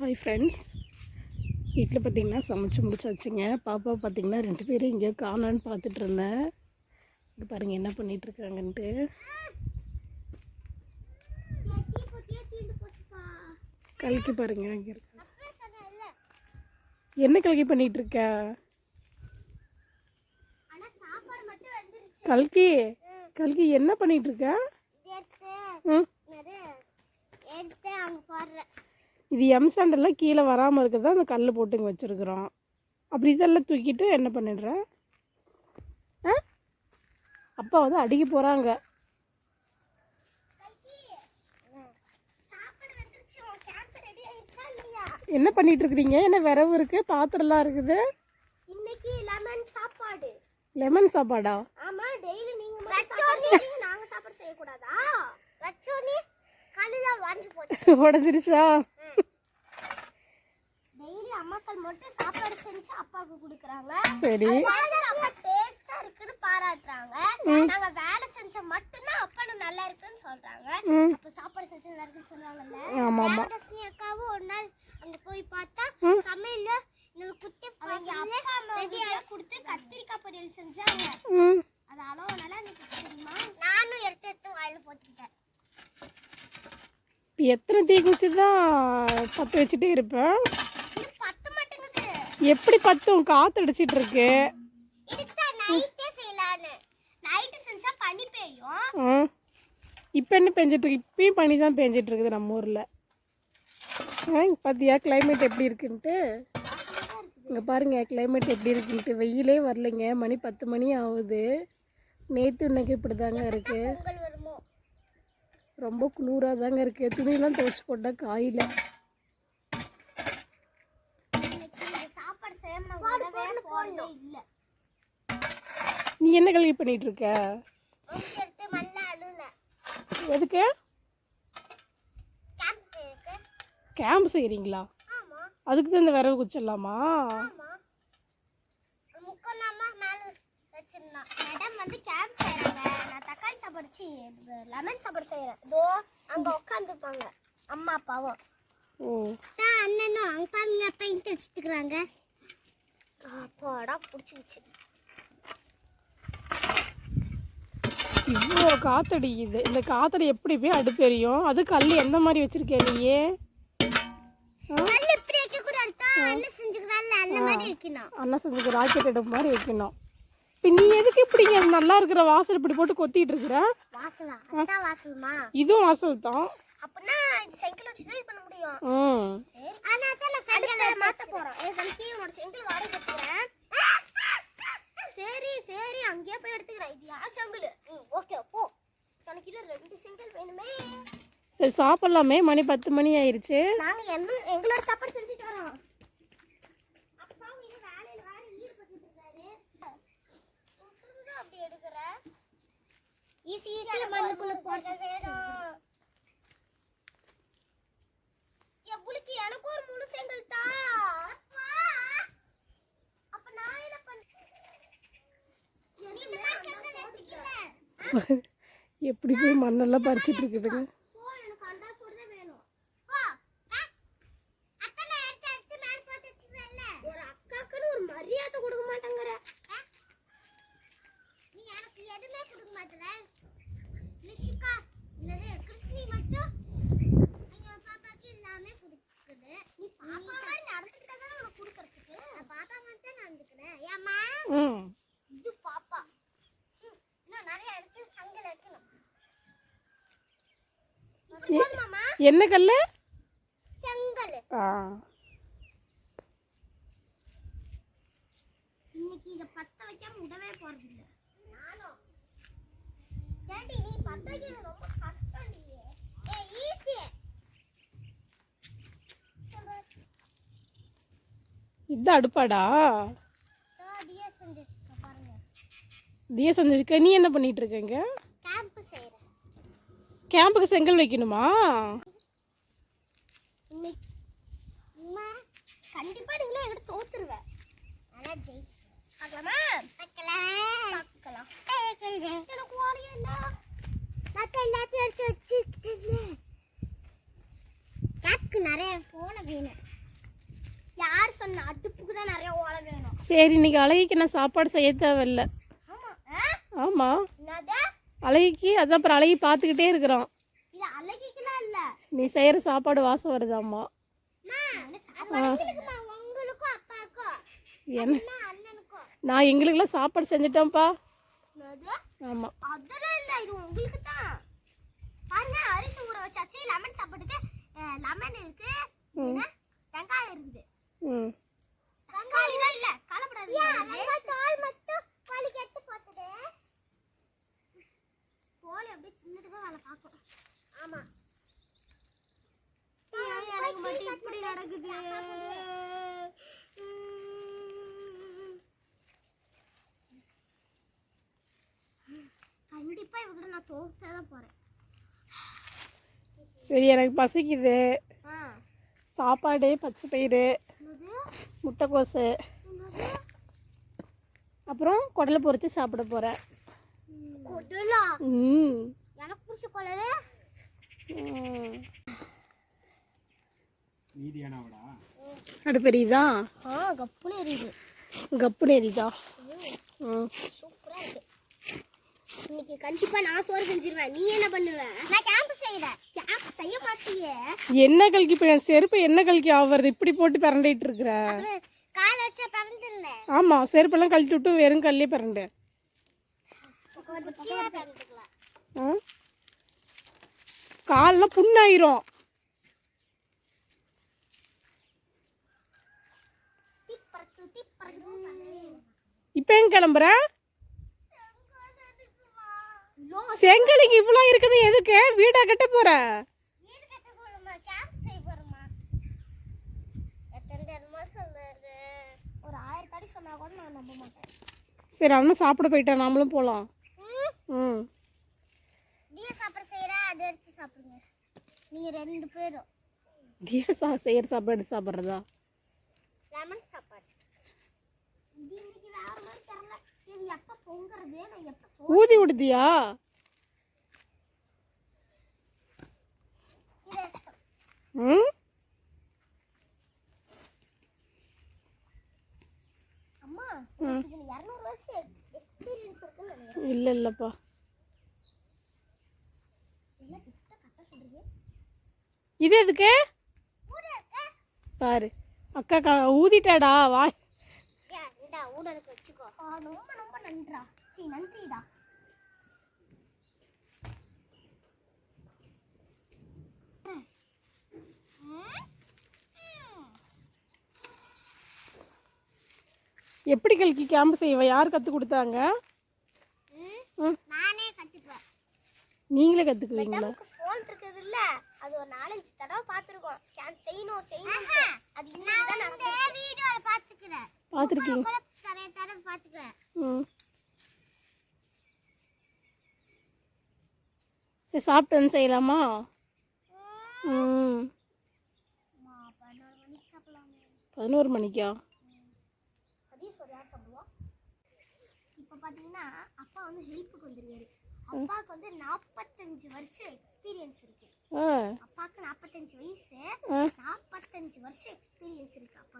Hi friends வீட்டில் பார்த்தீங்கன்னா சமைச்சு முடிச்சாச்சுங்க. பாப்பா பார்த்தீங்கன்னா ரெண்டு பேரும் எங்கேயோ காணான்னு பார்த்துட்டு இருந்தேன். இது பாருங்கள் என்ன பண்ணிட்டு இருக்காங்கன்ட்டு. கல்கி பாருங்க அங்கே இருக்கு. என்ன கல்கி பண்ணிட்டு இருக்க? கல்கி கல்கி என்ன பண்ணிட்டு இருக்க? ம்? எடுத்து அங்க போடுறேன். இது எம் சாண்டெல்லாம் கீழே வராமல் இருக்க தான் அந்த கல் போட்டு இங்கே வச்சுருக்குறோம். அப்படி இதெல்லாம் தூக்கிட்டு என்ன பண்ணிடுற? ஆ? அப்பா வந்து அடிக்க போகிறாங்க என்ன பண்ணிட்டு இருக்கிறீங்க? என்ன விரவு இருக்குது பாத்திரம்லாம் இருக்குது? இன்னைக்கு லெமன் சாப்பாடு. லெமன் சாப்பாடா? ஆமா டெய்லி நீங்க நாங்க சாப்பாடு செய்ய கூடாதா உடஞ்சிருச்சா? டெய்லி அம்மாக்கள் மட்டும் சாப்பாடு செஞ்சு அப்பாவுக்கு கொடுக்குறாங்க. சரி. டேஸ்டா இருக்குன்னு பாராட்டுறாங்க. நாங்க வேலை செஞ்சா மட்டும்தான் அப்பா நல்லா இருக்குன்னு சொல்றாங்க. அப்ப சாப்பாடு செஞ்சு நல்லா இருக்குன்னு ஆமாம் தேவதர்ஷினி அக்காவும் ஒரு நாள் அங்க போய் பார்த்தா சமையல்ல இன்னொரு குட்டி அவங்க அப்பா ரெடியா கொடுத்து கத்திரிக்காய் பொரியல் செஞ்சாங்க ம் அது அளவு நல்லா எனக்கு தெரியுமா நானும் எடுத்து எடுத்து வாயில போட்டுக்கிட்டேன் இப்போ எத்தனை தீக்குச்சி தான் பற்ற வச்சுட்டே இருப்பேன். எப்படி பத்தும் காற்று அடிச்சிட்டு இருக்கு. இப்போ என்ன பெஞ்சிட்டு இருக்கு? இப்பயும் பனி தான் பெஞ்சிட்டு இருக்குது நம்ம ஊரில். பார்த்தியா climate எப்படி இருக்குன்ட்டு? இங்கே பாருங்க climate எப்படி இருக்குன்ட்டு. வெயிலே வரலைங்க. மணி பத்து மணி ஆகுது. நேற்று இன்னைக்கு இப்படி தாங்க இருக்குது ரொம்ப குளிராக தாங்க இருக்குது துணியெல்லாம் துவைச்சி போட்டால் காயில இன்னைக்கு இந்த சாப்பாடு செய்யணும் உடவே போடணும் இல்ல. நீ என்ன கல்வி பண்ணிட்டு இருக்க எதுக்கு? கேம்ப் செய்கிறீங்களா ஆமா. அதுக்கு தான் இந்த விரவு குச்சிடலாமா? மேடம் வந்து கேம்ப் செய்யறாங்க நான் தக்காளி சாப்பாடு லெமன் சாப்பாடு செய்யறேன் இதோ அங்க உட்காந்துருப்பாங்க அம்மா அப்பாவும். ஓ. அண்ணனும் அங்க பாருங்க பெயிண்ட் அடிச்சுட்டுக்கிறாங்க அப்பாடா பிடிச்சிக்கிச்சு. இவ்வளோ காத்தடிக்குது இந்த காத்தடி எப்படி போய் அடுப்பு எரியும்? அது கல் எந்த மாதிரி வச்சிருக்கே நீயே? அண்ணன் செஞ்சுக்க ராக்கெட் எடுப்பு மாதிரி வைக்கணும். இப்போ நீ எதுக்கு இப்படி நல்லா இருக்கிற வாசல் இப்படி போட்டு கொத்திட்டு இருக்கிற? இதுவும் வாசல் தான் அப்படின்னா இது செங்கல் வச்சு தான் பண்ண முடியும். ம். சரி. ஆனா தான் நான் செங்கல் மாத்த போறோம். ஏ தம்பி உன்னோட செங்கல் வாடகை எடுத்துக்கிறேன் சரி சரி. அங்கேயே போய் எடுத்துக்கிறேன். இது யார் செங்கல்? ம் ஓகே போ. எனக்கு இன்னும் ரெண்டு செங்கல் வேணுமே. சரி சாப்பிட்லாமே. மணி பத்து மணி ஆயிருச்சு. நாங்க என்ன எங்களோட சாப்பாடு செஞ்சுட்டு வரோம். ஈஸி ஈஸியா மண்ணுக்குள்ள போட்டு வேணும் எவ்வளவுக்கு எனக்கு ஒரு மூணு செங்கல் தா. அப்ப நான் என்ன பண்றேன் எப்படி போய் மண்ணெல்லாம் பறிச்சிட்டு இருக்குதுங்க போ எனக்கு அண்டா சோறு வேணும் போ அத்தனை எடுத்து எடுத்து மேல போட்டு வச்சிருக்கல ஒரு அக்காக்குன்னு ஒரு மரியாதை கொடுக்க மாட்டேங்கற நீ எனக்கு எதுவுமே கொடுக்க மாட்டல நிஷிகா என்னது கிருஷ்ணி மட்டும் நீங்க பாப்பாக்கு எல்லாமே கொடுக்குது நீ பாப்பா மாதிரி நடந்துக்கிட்டா தானே உனக்கு கொடுக்கறதுக்கு பாப்பா மட்டும் நடந்துக்கிறேன் ஏம்மா ம் இது பாப்பா ம், இன்னும் நிறைய இடத்துல சங்கல் வைக்கணும் போதுமாமா என்ன கல் செங்கல். ஆ. இன்னைக்கு இத பத்த வைக்காம விடவே போறது இல்ல நானும். ஏண்டி நீ பத்த வைக்கிறது ரொம்ப கஷ்டம் நீ ஏ ஈஸி. இது அடுப்பாடா செஞ்சிருக்க பாருங்க. திய செஞ்சிருக்க. நீ என்ன பண்ணிட்டு இருக்கீங்க கேம்புக்கு செங்கல் வைக்கணுமா? கண்டிப்பா நீங்களும் என்கிட்ட தோத்துருவேன். ஆனா ஜெயிச்சு பார்க்கலாமா? பார்க்கலாம். பார்க்கலாம். எனக்கு வாரியம் என்ன நான் எல்லாத்தையும் எடுத்து வச்சுக்கிட்டு கேப்க்கு நிறைய போன வேணும். சொன்னேன் அடுப்புக்கு தான் நிறைய ஓலை வேணும்? சரி இன்னைக்கு அழகிக்கு நான் சாப்பாடு செய்ய தேவையில்ல. ஆமா ஆமாம் என்னது அழகிக்கு அதான் அப்புறம் அழகி பார்த்துக்கிட்டே இருக்கிறான். நீ செய்கிற சாப்பாடு வாசம் வருதாம்மா. என்ன? நான் எங்களுக்கெல்லாம் சாப்பாடு செஞ்சுட்டேன்ப்பா. ஆமாம் அரிசி ஊற வச்சாச்சு லெமன் சாப்பாட்டுக்கு லெமன் இருக்கு? வெங்காயம் இருக்குது ம் தக்காளி தான் இல்ல கலப்படாது தோல் மட்டும் கோழி கெட்டு போட்டுது கோழி அப்படியே தின்னுட்டு தான் வேலை பார்க்கும் ஆமா எனக்கு மட்டும் இப்படி நடக்குது கண்டிப்பா இவகிட்ட நான் தோத்தே தான் சரி எனக்கு பசிக்குது. சாப்பாடு பச்சை பயிறு முட்டைக்கோசு. அப்புறம் குடலை பொரிச்சு சாப்பிட போகிறேன் கொடலா? ம். எனக்கு பிடிச்ச கொடலு? அடுப்பு எரியுதா ஆ கப்புனு எரியுது. கப்புன்னு எரியுதா? ம். இன்னைக்கு கண்டிப்பா நான் சோறு செஞ்சிருவேன். நீ என்ன பண்ணுவ? நான் கேம்ப் செய்யறேன் கேம்ப் செய்ய மாட்டியே. என்ன கல்கி இப்போ செருப்பு என்ன கல்கி ஆவறது? இப்படி போட்டு பிறண்டிட்டு இருக்கிற? கால வச்ச பறந்துருந்தேன் ஆமாம் செருப்பெல்லாம் கழட்டி விட்டு வெறும் கல்லே ஆ? கால்லாம் புண்ணாயிரும். இப்போ எங்க கிளம்புற? செங்கலிங்க இவ்வளோ இருக்குது எதுக்கு? வீடா கட்ட போற? சரி அவனும் சாப்பிட போயிட்டான் நாமளும் போகலாம் ம்? நீங்க சாப்பிட செய்யற அதை எடுத்து சாப்பிடுங்க. நீங்க ரெண்டு பேரும். தியா சா செய்கிற சாப்பாடு சாப்பிட்றதா? லெமன் சாப்பாடு. இது இன்னைக்கு வேற மாதிரி தெரியல இது எப்ப பொங்குறது நான் எப்ப சோ ஊதி விடுதியா இது ம் அம்மா உனக்கு இதுல இரநூறு வருஷம் எக்ஸ்பீரியன்ஸ் இருக்குன்னு நினைக்கிறேன் இல்லை இல்லைப்பா. இது எதுக்கு? பாரு. அக்கா கா ஊதிட்டாடா வா வச்சுக்கோ. ரொம்ப ரொம்ப நன்றா சீ நன்றிடா. எப்படி கல்கி கேம்ப் செய்வ? யார் கற்றுக் கொடுத்தாங்க? ம். நானே கத்துக்குவேன். நீங்களே கற்றுக்குவீங்களா ஃபோன் இருக்குது இல்ல அது ஒரு நாலஞ்சு தடவை பார்த்துருக்கோம். கேன் செய்யணும் செய்யணும். அது இன்னைக்கு தான் நான் வீடியோல பார்த்துக்கிறேன். பார்த்துருக்கீங்க. நிறைய தடவை பார்த்துக்கிறேன். ம். சரி சாப்பிட்டு வந்து செய்யலாமா? ம். பதினோரு மணிக்கு? இப்போ பார்த்தீங்கன்னா அப்பா வந்து ஹெல்ப்புக்கு வந்துருக்காரு. அப்பாவுக்கு வந்து நாற்பத்தஞ்சு வருஷம் எக்ஸ்பீரியன்ஸ் இருக்கு. அப்பாவுக்கு நாற்பத்தஞ்சு வயசு நாற்பத்தஞ்சு வருஷம் எக்ஸ்பீரியன்ஸ் இருக்கு அப்பா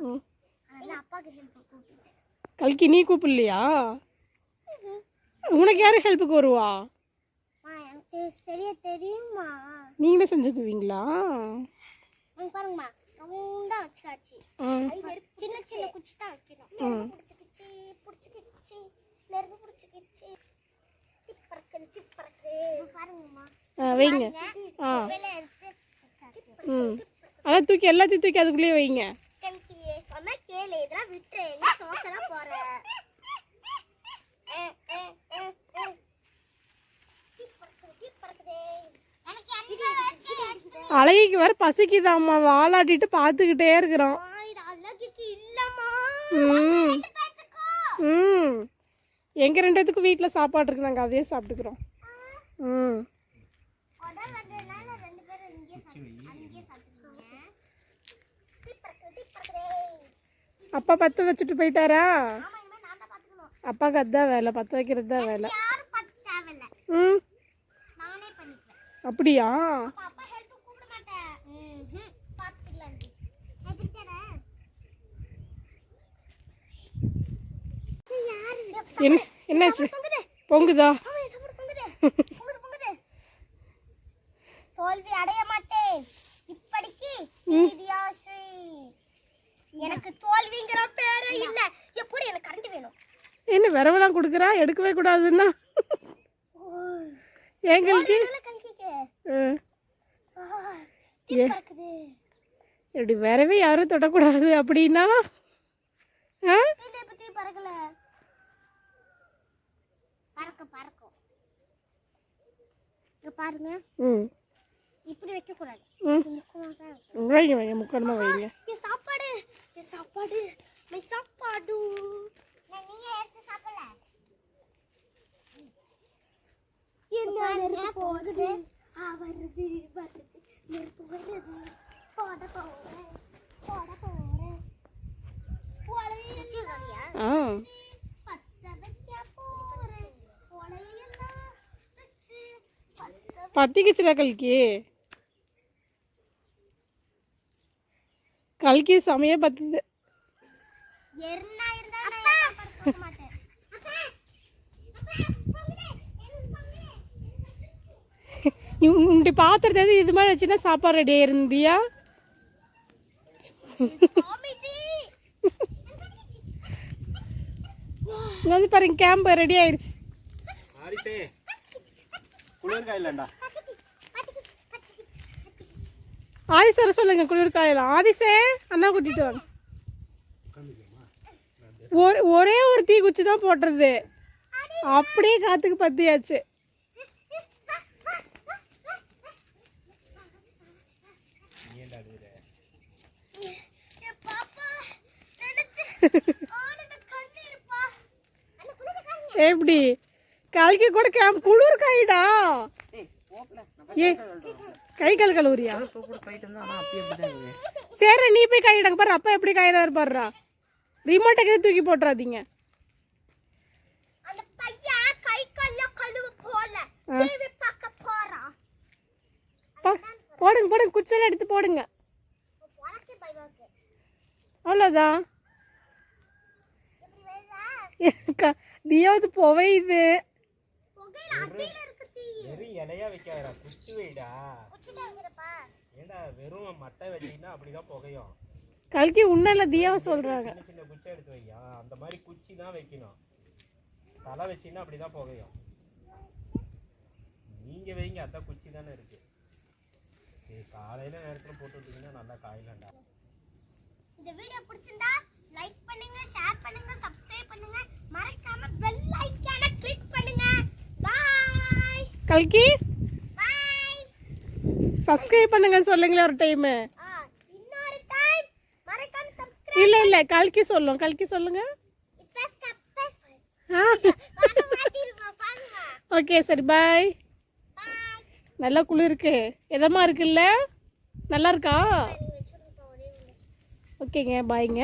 அதனால அப்பாவுக்கு ஹெல்ப் கூப்பிட்டேன். கல்கி நீ கூப்பிடலையா? உனக்கு யார் ஹெல்ப்புக்கு வருவா? எனக்கு சரியா தெரியுமா நீங்களே செஞ்சுக்குவீங்களா பாருங்கம்மா. ரவுண்டா வச்சுக்காச்சு. சின்ன சின்ன குச்சி தான் வைக்கணும் நெருப்பு பிடிச்சிக்கிச்சு பிடிச்சிக்கிச்சு நெருப்பு பிடிச்சிக்கிச்சு. திப்பறக்கு திப்பறக்கு பாருங்கம்மா. வைங்க. ஆ. ம். அதான் தூக்கி எல்லாத்தையும் தூக்கி அதுக்குள்ளேயே வைங்க. கேளு இதெல்லாம் விட்டு எங்க தோக்க தான் போற எனக்கு எந்த வயசு அழகிக்கு வர பசிக்குதாம்மா. வாலாட்டிட்டு பார்த்துக்கிட்டே இருக்கிறோம் ம். எங்கள் ரெண்டு பேத்துக்கும் வீட்டில் சாப்பாடு இருக்கு நாங்கள் அதையே சாப்பிட்டுக்கிறோம். ம். அப்பா பற்ற வச்சுட்டு போயிட்டாரா? அப்பாவுக்கு அதுதான் வேலை பற்ற வைக்கிறது தான் வேலை. ம். அப்படியா அப்பா அப்பா ஹெல்ப் கூப்பிட மாட்டேன் ம் பாத்துக்கலாம் எப்படி தர என்ன என்னாச்சு? பொங்குதா. தோல்வி அடைய மாட்டேன். இப்படிக்கு எனக்கு தோல்விங்கிற பேரே இல்ல. எப்படி எனக்கு கரண்ட் வேணும்? என்ன விரவெல்லாம் கொடுக்குறா? எடுக்கவே கூடாதுன்னா? எங்களுக்கு இப்படி விரவே யாரும் தொடக்கூடாது அப்படின்னா? ஆ என்ன இப்ப தீ பறக்கல பறக்க பறக்கும் இங்க பாருங்க. ம். இப்படி வைக்க கூடாது ம் முக்கமா தான் வைக்கணும். வைங்க வைங்க முக்கடமாக வைங்க. என் சாப்பாடு என் சாப்பாடு மை சாப்பாடு. நான் நீயே எடுத்து சாப்பிடல. என்ன போகுது. ஆ வருது நெருப்பு வருது. போட போறேன் போட போலையெல்லாம் ஆ பத்த வைக்க போறேன் போலையெல்லாம் வச்சு பத்த பத்திக்குச்சுடா கல்கி கல்கி செமையா பத்துது எருனா இருந்தா நான் படுக்க மாட்டேன் அப்பா அப்பா பொங்கலே எனக்கு பொங்கலே உன்னுடைய பாத்திரத்தை இது மாதிரி வச்சுன்னா சாப்பாடு ரெடியாக இருந்தியா? வந்து பாருங்க கேம்ப் ரெடி ஆயிடுச்சு ஆரிட்டே ஆதி ஆதிஸ் சொல்லுங்க குளிர் ஆதிசே அண்ணா கூட்டிட்டு வாங்க. ஒரு ஒரே ஒரு தீ குச்சி தான் போட்டுறது அப்படியே காத்துக்கு பத்தியாச்சு. எப்படி? கலக்கி கூட குளிர் காயிடா ஏ கை கால் கழுவுறியா சரி நீ போய் காயிடங்க பாரு. அப்பா எப்படி காயிறாரு பாருடா ரிமோட்டை தூக்கி போட்டுறாதீங்க. கை கால்ல கழுவ போல. டிவி பார்க்க போறான். பா போடுங்க போடுங்க. குச்செல்லாம் எடுத்து போடுங்க. அவ்வளோதான் எப்படி வேதா தியாவது புவையுது புகையில அடியில இருக்கு தீ. வெறும் இலையா வைக்காதடா குச்சி வைடா. ஏண்டா வெறும் மட்டை வச்சீங்கன்னா அப்படிதான் புகையும். கல்கி உன்னல தியாவை சொல்றாங்க. சின்ன சின்ன குச்சி எடுத்து வையா? அந்த மாதிரி குச்சி தான் வைக்கணும். தலை வச்சீங்கன்னா அப்படிதான் புகையும். நீங்க வைங்க அதான் குச்சி தானே இருக்கு. சரி காலையில நேரத்துல போட்டு விட்டீங்கன்னா நல்லா காயிலண்டா. இந்த வீடியோ பிடிச்சிருந்தா லைக் பண்ணுங்க ஷேர் பண்ணுங்க சப்ஸ்கிரைப் பண்ணுங்க. மறக்காம பெல் ஐகானை கிளிக் பண்ணுங்க. பாய் கல்கி? சப்ஸ்கிரைப் பண்ணுங்க சொல்லுங்களேன் ஒரு டைமு இல்லை இல்லை கல்கி சொல்லும். கல்கி சொல்லுங்க. ஓகே சரி பாய் நல்லா குளிருக்கு. எதமா இருக்குல்ல? நல்லா இருக்கா? ஓகேங்க பாய்ங்க